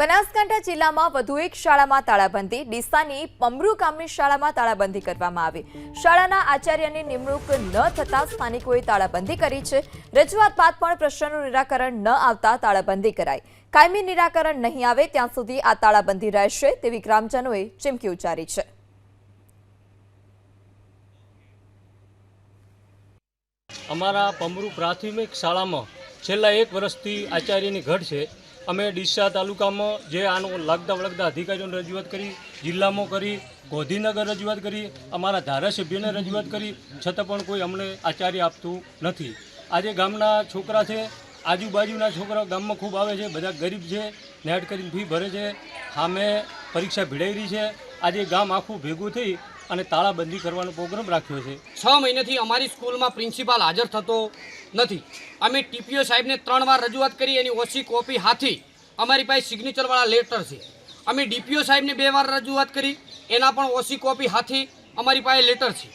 બનાસકાંઠા જિલ્લામાં વધુ એક શાળામાં તાળાબંધી, ડીસાની પમરુ ગામની શાળામાં તાળાબંધી કરવામાં આવી. શાળાના આચાર્યની નિમણૂક ન થતાં સ્થાનિકોએ તાળાબંધી કરી છે. રજૂઆત બાદ પણ પ્રશ્નનું નિરાકરણ ન આવતા તાળાબંધી કરાઈ. કાયમી નિરાકરણ નહીં આવે ત્યાં સુધી આ તાળાબંધી રહેશે તેવી ગ્રામજનોએ ચીમકી ઉચ્ચારી છે. અમારા પમરુ પ્રાથમિક શાળામાં છેલ્લા એક વર્ષથી આચાર્યની ઘટ છે. અમે ડીસા તાલુકામાં જે આનો લાગતા વળગતા અધિકારીઓને રજૂઆત કરી, જિલ્લામાં કરી, ગોધીનગર રજૂઆત કરી, અમારા ધારાસભ્યોને રજૂઆત કરી, છતાં પણ કોઈ અમને આચાર્ય આપતું નથી. આજે ગામના છોકરા છે આજુબાજુના છોકરાઓ ગામમાં ખૂબ આવે છે, બધા ગરીબ છે, નેટ કરીને ફી ભરે છે, સામે પરીક્ષા ભીડાઈ રહી છે. આજે ગામ આખું ભેગું થઈ અને તાળાબંધી કરવાનો પ્રોગ્રામ રાખ્યો છે. છ મહિનેથી અમારી સ્કૂલમાં પ્રિન્સિપાલ હાજર થતો નથી. અમે ટીપીઓ સાહેબને ત્રણ વાર રજૂઆત કરી, એની ઓછી કોપી હાથી અમારી પાસે સિગ્નેચરવાળા લેટર છે. અમે ડીપીઓ સાહેબને બે વાર રજૂઆત કરી, એના પણ ઓછી કોપી હાથી અમારી પાસે લેટર છે.